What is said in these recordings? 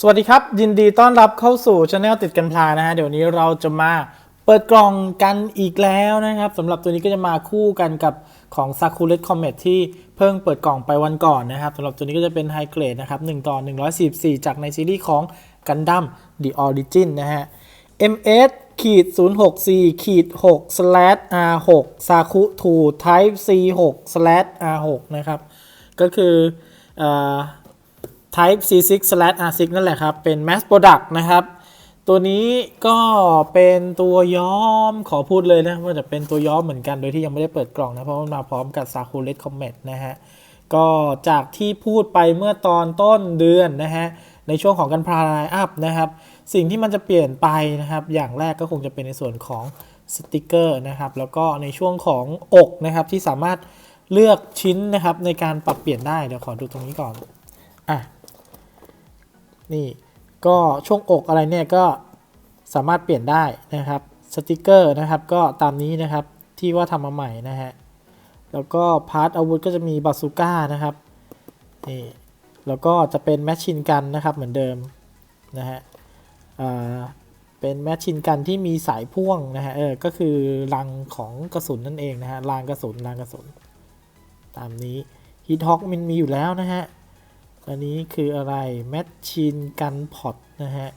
สวัสดีครับ ยินดีต้อนรับเข้าสู่ช anel ติดกันพลานะฮะ เดี๋ยวนี้เราจะมาเปิดกล่องกันอีกแล้วนะครับสำหรับตัวนี้ก็จะมาคู่กันกับของ s a k u r e t Comet ที่เพิ่งเปิดกล่องไปวันก่อนนะครับสำหรับตัวนี้ก็จะเป็นไฮเกรดนะครับ1ต่อ 144 จากในซีรีส์ของ Gundam The Origin นะฮะ MS ขีด064ขีด6 slash R6 Saku 2 Type C6 slash R6 นะครับ ก็คืออ่อ Type C6 slash R6 นั่นแหละครับ เป็น Mass Product นะครับ ตัวนี้ก็เป็นตัวย้อมขอพูดเลยนะ ว่าจะเป็นตัวย้อมเหมือนกันโดยที่ยังไม่ได้เปิดกล่องนะ เพราะมันมาพร้อมกับ s a k u r e t Comet นะฮะ ก็จากที่พูดไปเมื่อตอนต้นเดือนนะฮะ ในช่วงของกันพาไลอัพนะครับ สิ่งที่มันจะเปลี่ยนไปนะครับ อย่างแรกก็คงจะเป็นในส่วนของสติกเกอร์นะครับ แล้วก็ในช่วงของอกนะครับที่สามารถเลือกชิ้นนะครับในการปรับเปลี่ยนได้ เดี๋ยวขอดูตรงนี้ก่อน อะ นี่ก็ช่วงอกอะไรเนี่ยก็สามารถเปลี่ยนได้นะครับสติกเกอร์นะครับก็ตามนี้นะครับที่ว่าทำมาใหม่นะฮะแล้วก็พาร์ทอาวุธก็จะมีบาซูก้านะครับนี่แล้วก็จะเป็นแมชชินกันนะครับเหมือนเดิมนะฮะเป็นแมชชินกันที่มีสายพ่วงนะฮะเออก็คือรังของกระสุนนั่นเองนะฮะรางกระสุนรางกระสุน ตามนี้ฮิตฮอกมันมีอยู่แล้วนะฮะ อันนี้คืออะไรแมชชีนกันพอตนะฮะ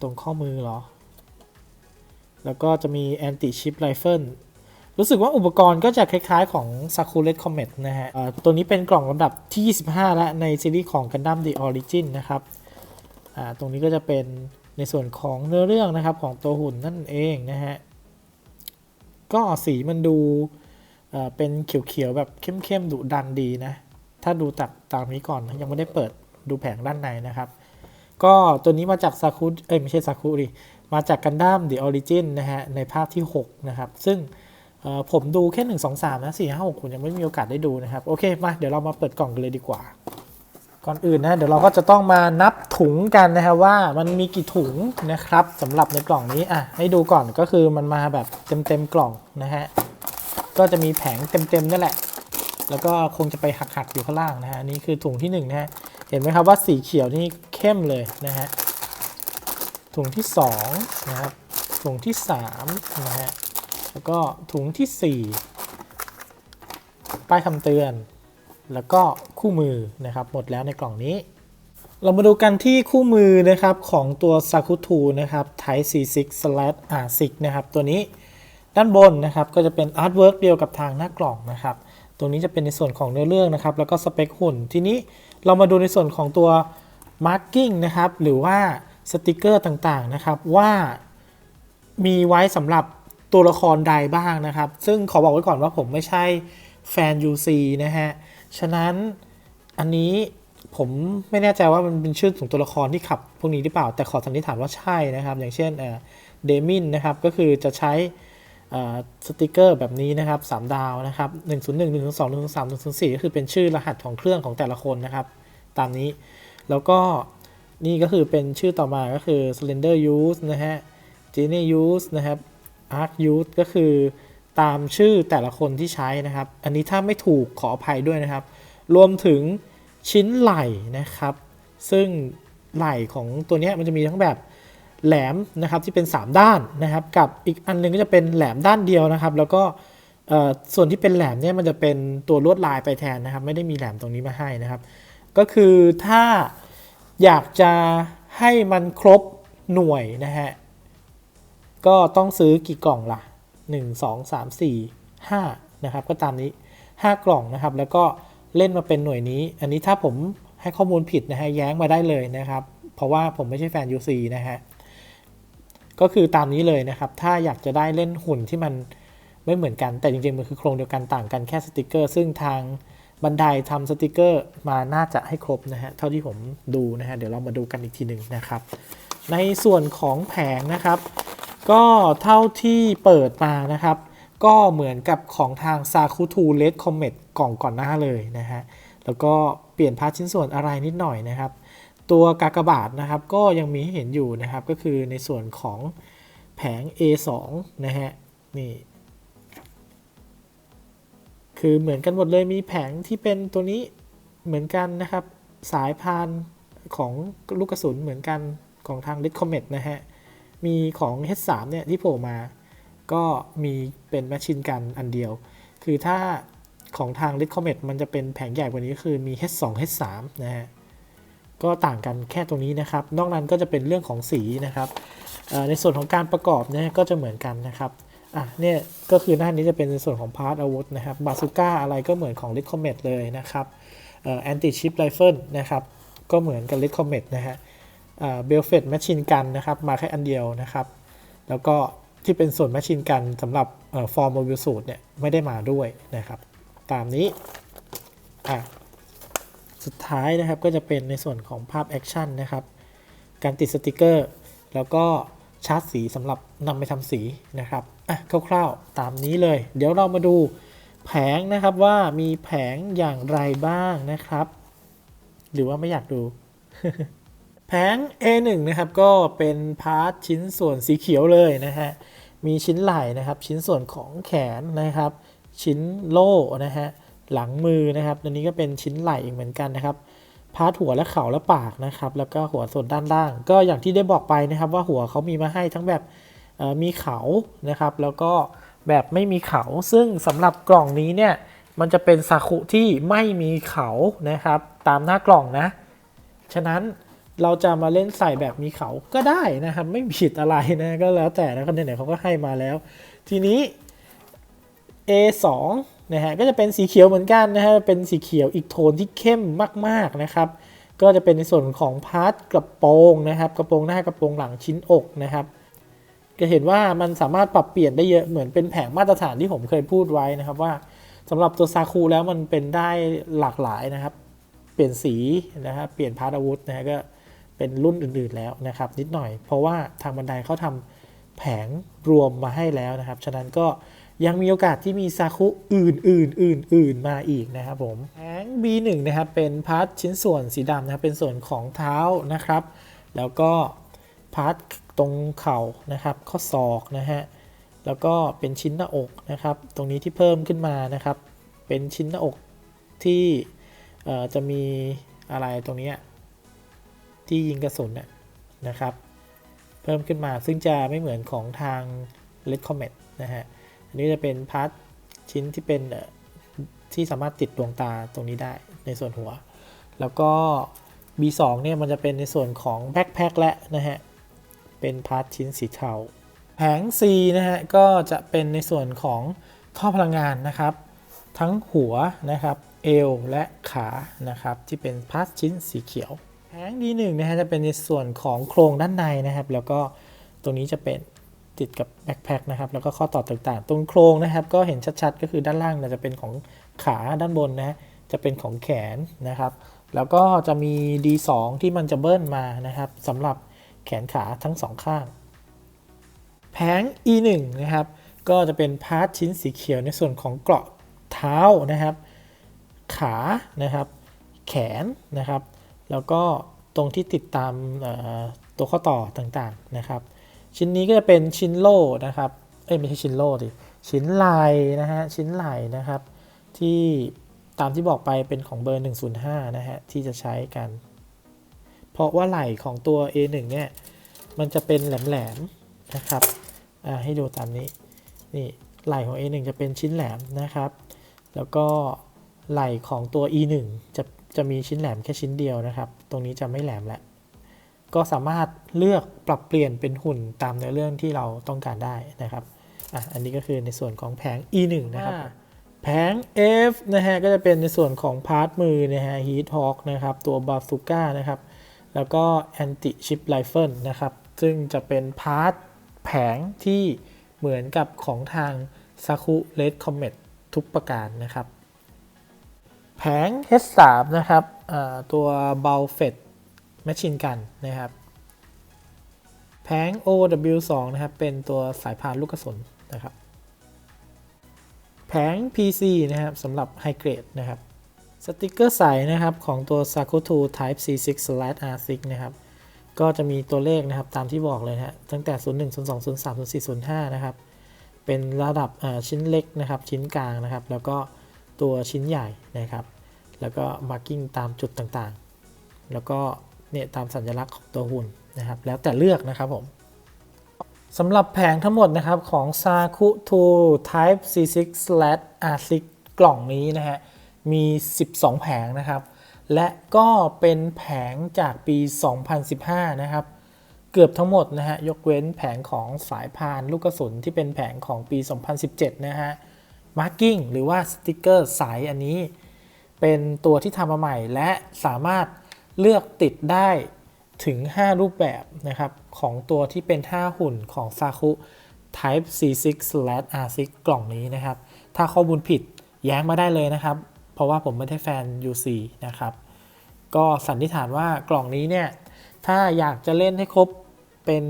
ตรงข้อมือเหรอ แล้วก็จะมีแอนติชิปไรเฟิลรู้สึกว่าอุปกรณ์ก็จะคล้ายๆของ s a k u r e t Comet นะฮะตัวนี้เป็นกล่องลำดับที่ 25 แล้วในซีรีส์ของ Gundam The Origin นะครับตรงนี้ก็จะเป็นในส่วนของเนื้อเรื่องนะครับของตัวหุ่นนั่นเองนะฮะ ก็สีมันดูเป็นเขียวๆแบบเข้มๆดุดันดีนะ ถ้าดูจากตามนี้ก่อนยังไม่ได้เปิดดูแผงด้านในนะครับ ก็ตัวนี้มาจากซาคุเอ้ยไม่ใช่ซาคุดิมาจากกันดั้ม The Origin นนะฮะในภาคที่ 6 นะครับ ซึ่งผมดูแค่ 1 2 3 นะ4 5 6ผมยังไม่มีโอกาสได้ดูนะครับ โอเค มาเดี๋ยวเรามาเปิดกล่องกันเลยดีกว่า ก่อนอื่นนะ เดี๋ยวเราก็จะต้องมานับถุงกันนะครับว่ามันมีกี่ถุงนะครับสำหรับในกล่องนี้อะให้ดูก่อนก็คือมันมาแบบเต็มๆกล่องนะฮะก็จะมีแผงเต็มๆนั่นแหละ แล้วก็คงจะไปหักๆอยู่ข้างล่างนะฮะอันนี่คือถุงที่1นงนะฮะเห็นไหมครับว่าสีเขียวนี่เข้มเลยนะฮะถุงที่2นะครับถุงที่3นะฮะแล้วก็ถุงทีสี่ 4 ป้ายคำเตือน แล้วก็คู่มือนะครับหมดแล้วในกล่องนี้ เรามาดูกันที่คู่มือนะครับของตัว Sakutu นะครับ Type C6 slash R6 นะครับตัวนี้ด้านบนนะครับก็จะเป็นอาร์ตเวิร์กเดียวกับทางหน้ากล่องนะครับ ตรงนี้จะเป็นในส่วนของเนื้อเรื่องนะครับ แล้วก็สเปคหุ่น ทีนี้เรามาดูในส่วนของตัวมาร์กิ้งนะครับ หรือว่าสติกเกอร์ต่างๆนะครับ ว่ามีไว้สำหรับตัวละครใดบ้างนะครับ ซึ่งขอบอกไว้ก่อนว่าผมไม่ใช่แฟน UC นะฮะ ฉะนั้นอันนี้ผมไม่แน่ใจว่ามันเป็นชื่อของตัวละครที่ขับพวกนี้หรือเปล่า แต่ขอสันนิษฐานว่าใช่นะครับ อย่างเช่นเดมินนะครับ ก็คือจะใช้ สติกเกอร์แบบนี้นะครับ3ดาวนะครับ101 102 103 104ก็คือเป็นชื่อรหัสของเครื่องของแต่ละคนนะครับ ตามนี้แล้วก็นี่ก็คือเป็นชื่อต่อมาก็คือ Slender Use นะฮะ Genie Use นะครับ Arc Use ก็คือตามชื่อแต่ละคนที่ใช้นะครับ อันนี้ถ้าไม่ถูกขออภัยด้วยนะครับ รวมถึงชิ้นไหล่นะครับ ซึ่งไหล่ของตัวนี้มันจะมีทั้งแบบ แหลมนะครับที่เป็น 3 ด้านนะครับ กับอีกอันหนึงก็จะเป็นแหลมด้านเดียวนะครับ แล้วก็ส่วนที่เป็นแหลมเนี่ยมันจะเป็นตัวลวดลายไปแทนนะครับ ไม่ได้มีแหลมตรงนี้มาให้นะครับ ก็คือถ้าอยากจะให้มันครบหน่วยนะฮะก็ต้องซื้อกี่กล่องละ่ะ 1 2 3 4 5นะครับก็ตามนี้ 5 กล่องนะครับ แล้วก็เล่นมาเป็นหน่วยนี้ อันนี้ถ้าผมให้ข้อมูลผิดนะฮะแย้งมาได้เลยนะครับ เพราะว่าผมไม่ใช่แฟน UC นะฮะ ก็คือตามนี้เลยนะครับ ถ้าอยากจะได้เล่นหุ่นที่มันไม่เหมือนกัน แต่จริงๆ มันคือโครงเดียวกันต่างกันแค่สติกเกอร์ ซึ่งทางบันไดทำสติกเกอร์มาน่าจะให้ครบนะฮะ เท่าที่ผมดูนะฮะ เดี๋ยวเรามาดูกันอีกทีหนึ่งนะครับ ในส่วนของแผงนะครับ ก็เท่าที่เปิดมานะครับ ก็เหมือนกับของทาง s a k u t u Red Comet กล่องก่อนหน้าเลยนะฮะ แล้วก็เปลี่ยนพาร์ทชิ้นส่วนอะไรนิดหน่อยนะครับ ตัวกากบาทนะครับก็ยังมีให้เห็นอยู่นะครับ ก็คือในส่วนของแผง A2 นะฮะนี่คือเหมือนกันหมดเลยมีแผงที่เป็นตัวนี้เหมือนกันนะครับ สายพานของลูกกระสุนเหมือนกันของทาง Red Comet นะฮะ มีของ H3 เนี่ยที่โผล่มา ก็มีเป็นแมชชีนกันอันเดียว คือถ้าของทาง Red Comet มันจะเป็นแผงใหญ่กว่านี้คือมี H2 H3 นะฮะ ก็ต่างกันแค่ตรงนี้นะครับ นอกนั้นก็จะเป็นเรื่องของสีนะครับ ในส่วนของการประกอบเนี่ยก็จะเหมือนกันนะครับอะเนี่ยก็คือหน้านี้จะเป็นในส่วนของพาร์ทอาวุธนะครับบาซูก้าอะไรก็เหมือนของ Red Comet เลยนะครับอ่อแอนติชิปไรเฟิลนะครับก็เหมือนกับ Red Comet นะฮะเบลเฟตแมชชีนกันนะครับมาแค่อันเดียวนะครับ แล้วก็ที่เป็นส่วนแมชชีนกันสำหรับฟอร์มโมบิลสูตรเนี่ยไม่ได้มาด้วยนะครับ ตามนี้อะ สุดท้ายนะครับก็จะเป็นในส่วนของภาพแอคชั่นนะครับ การติดสติกเกอร์ แล้วก็ชาร์จสีสำหรับนำไปทำสีนะครับอะคร่าวๆ ตามนี้เลย เดี๋ยวเรามาดูแผงนะครับว่ามีแผงอย่างไรบ้างนะครับ หรือว่าไม่อยากดูแผง A1 นะครับก็เป็นพาร์ทชิ้นส่วนสีเขียวเลยนะฮะ มีชิ้นไหล่นะครับ ชิ้นส่วนของแขนนะครับ ชิ้นโล่นะฮะ หลังมือนะครับอันนี้ก็เป็นชิ้นไหล่อีกเหมือนกันนะครับ พาร์ทหัวและเข่าและปากนะครับ แล้วก็หัวส่วนด้านล่าง ก็อย่างที่ได้บอกไปนะครับ ว่าหัวเขามีมาให้ทั้งแบบมีเขานะครับ แล้วก็แบบไม่มีเขา ซึ่งสำหรับกล่องนี้เนี่ย มันจะเป็นซาคุที่ไม่มีเขานะครับ ตามหน้ากล่องนะ ฉะนั้นเราจะมาเล่นใส่แบบมีเขาก็ได้นะครับ ไม่ผิดอะไรนะก็แล้วแต่นะคนไหนๆเขาก็ให้มาแล้ว ทีนี้ A2 นะฮะก็จะเป็นสีเขียวเหมือนกันนะฮะเป็นสีเขียวอีกโทนที่เข้มมากๆนะครับ ก็จะเป็นในส่วนของพาร์ทกระโปรงนะครับกระโปรงหน้ากระโปรงหลังชิ้นอกนะครับจะเห็นว่ามันสามารถปรับเปลี่ยนได้เยอะเหมือนเป็นแผงมาตรฐานที่ผมเคยพูดไว้นะครับว่าสำหรับตัวซาคูแล้วมันเป็นได้หลากหลายนะครับ เปลี่ยนสีนะครับเปลี่ยนพาร์ทอาวุธนะฮะก็เป็นรุ่นอื่นๆแล้วนะครับ นิดหน่อย เพราะว่าทางบันไดเขาทำแผงรวมมาให้แล้วนะครับ ฉะนั้นก็ ยังมีโอกาสที่มีซาคุอื่นๆอื่นๆมาอีกนะครับผมแผง B1 นะครับเป็นพาร์ทชิ้นส่วนสีดำนะครับเป็นส่วนของเท้านะครับ แล้วก็พาร์ทตรงเข่านะครับ ข้อศอกนะฮะแล้วก็เป็นชิ้นหน้าอกนะครับ ตรงนี้ที่เพิ่มขึ้นมานะครับ เป็นชิ้นหน้าอกที่จะมีอะไรตรงนี้ที่ยิงกระสุนนะครับ เพิ่มขึ้นมาซึ่งจะไม่เหมือนของทาง Red Comet นะฮะ อันนี้จะเป็นพาร์ทชิ้นที่เป็นที่สามารถติดดวงตาตรงนี้ได้ในส่วนหัว แล้วก็ B2 เนี่ยมันจะเป็นในส่วนของแบ็คแพ็คและนะฮะ เป็นพาร์ทชิ้นสีเทา แผง C นะฮะ ก็จะเป็นในส่วนของท่อพลังงานนะครับ ทั้งหัวนะครับ เอวและขานะครับ ที่เป็นพาร์ทชิ้นสีเขียว แผง D1 นะฮะจะเป็นในส่วนของโครงด้านในนะครับ แล้วก็ตรงนี้จะเป็น ติดกับแบ็คแพคนะครับ แล้วก็ข้อต่อต่างๆ ตรงโครงนะครับ ก็เห็นชัดๆ ก็คือด้านล่างจะเป็นของขาด้านบนนะจะเป็นของแขนนะครับ แล้วก็จะมี D2 ที่มันจะเบิ้ลมานะครับสำหรับแขนขาทั้งสองข้าง แผง E1 นะครับ ก็จะเป็นพาร์ทชิ้นสีเขียวในส่วนของเกราะเท้านะครับ ขานะครับ แขนนะครับ แล้วก็ตรงที่ติดตามตัวข้อต่อต่างๆนะครับ ชิ้นนี้ก็จะเป็นชิ้นโล่นะครับ เอ้ยไม่ใช่ชิ้นโล่ดิ ชิ้นลายนะฮะ ชิ้นไหลนะครับ ที่ตามที่บอกไปเป็นของเบอร์ 105 นะฮะ ที่จะใช้กัน เพราะว่าไหล่ของตัว A1 เนี่ย มันจะเป็นแหลมๆนะครับอ่าให้ดูตามนี้ นี่ไหล่ของ A1 จะเป็นชิ้นแหลมนะครับ แล้วก็ไหล่ของตัว E1 จะจะมีชิ้นแหลมแค่ชิ้นเดียวนะครับ ตรงนี้จะไม่แหลมแล้ว ก็สามารถเลือกปรับเปลี่ยนเป็นหุ่นตามเนื้อเรื่องที่เราต้องการได้นะครับอะอันนี้ก็คือในส่วนของแผง E1 นะครับ แผง F นะฮะก็จะเป็นในส่วนของพาร์ทมือนะฮะ Heat Hawk นะครับ ตัวบาซูก้านะครับ แล้วก็ Anti Chip Rifle นะครับ ซึ่งจะเป็นพาร์ทแผงที่เหมือนกับของทาง Saku Red Comet ทุกประการนะครับ แผง H3 นะครับอ่าตัว b a l f e t Machine Gun นะครับแผง OW2 นะครับ เป็นตัวสายพานลูกกระสุนนะครับ แผง PC นะครับสำหรับ High Grade นะครับสติกเกอร์ใสนะครับของตัว Saku 2 Type C6/R6 นะครับ ก็จะมีตัวเลขนะครับตามที่บอกเลยนะฮะตั้งแต่ 01 02 03 04 05 นะครับ เป็นระดับชิ้นเล็กนะครับ ชิ้นกลางนะครับ แล้วก็ตัวชิ้นใหญ่นะครับ แล้วก็ marking ตามจุดต่างๆ แล้วก็ เนี่ยตามสัญลักษณ์ของตัวหุ่นนะครับ แล้วแต่เลือกนะครับผมสำหรับแผงทั้งหมดนะครับของ Saku 2 Type C6/R6 กล่องนี้นะฮะ มี 12 แผงนะครับ และก็เป็นแผงจากปี 2015 นะครับ เกือบทั้งหมดนะฮะ ยกเว้นแผงของสายพานลูกกระสุนที่เป็นแผงของปี 2017 นะฮะมาร์กิ้งหรือว่าสติกเกอร์สายอันนี้ เป็นตัวที่ทำมาใหม่และสามารถ เลือกติดได้ถึง 5 รูปแบบนะครับ ของตัวที่เป็น5หุ่นของ Saku Type C6/R6 กล่องนี้นะครับ ถ้าข้อมูลผิดแย้งมาได้เลยนะครับ เพราะว่าผมไม่ได้แฟน UC นะครับ ก็สันนิษฐานว่ากล่องนี้เนี่ย ถ้าอยากจะเล่นให้ครบเป็น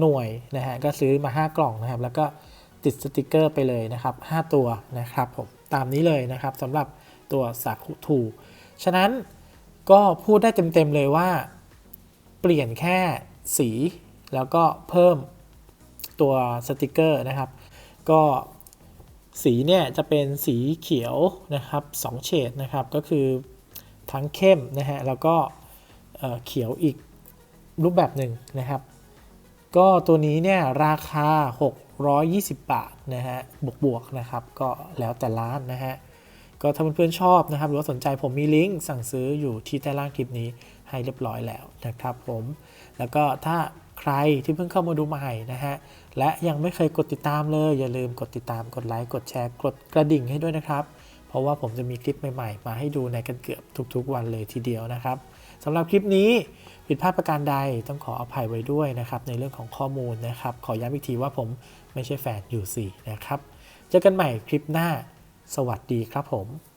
หน่วยนะฮะ ก็ซื้อมา 5 กล่องนะครับ แล้วก็ติดสติกเกอร์ไปเลยนะครับ 5 ตัวนะครับผม ตามนี้เลยนะครับสำหรับตัวสาคุทู ฉะนั้น ก็พูดได้เต็มๆเลยว่า เปลี่ยนแค่สีแล้วก็เพิ่มตัวสติกเกอร์นะครับ ก็สีเนี่ยจะเป็นสีเขียวนะครับ2เฉดนะครับก็คือทั้งเข้มนะฮะแล้วก็เขียวอีกรูปแบบหนึ่งนะครับ ก็ตัวนี้เนี่ยราคา 620 บาทนะฮะบวกๆนะครับ ก็แล้วแต่ร้านนะฮะ ก็ถ้าเพื่อนๆชอบนะครับ หรือว่าสนใจผมมีลิงก์สั่งซื้ออยู่ที่ใต้ล่างคลิปนี้ให้เรียบร้อยแล้วนะครับผม แล้วก็ถ้าใครที่เพิ่งเข้ามาดูใหม่นะฮะ และยังไม่เคยกดติดตามเลย อย่าลืมกดติดตามกดไลค์กดแชร์กดกระดิ่งให้ด้วยนะครับ เพราะว่าผมจะมีคลิปใหม่ๆ มาให้ดูในกันเกือบทุกๆ วันเลยทีเดียวนะครับสำหรับคลิปนี้ผิดพลาดประการใดต้องขออภัยไว้ด้วยนะครับ ในเรื่องของข้อมูลนะครับ ขอย้ำอีกทีว่าผมไม่ใช่แฟนยูซีนะครับ เจอกันใหม่คลิปหน้า สวัสดีครับผม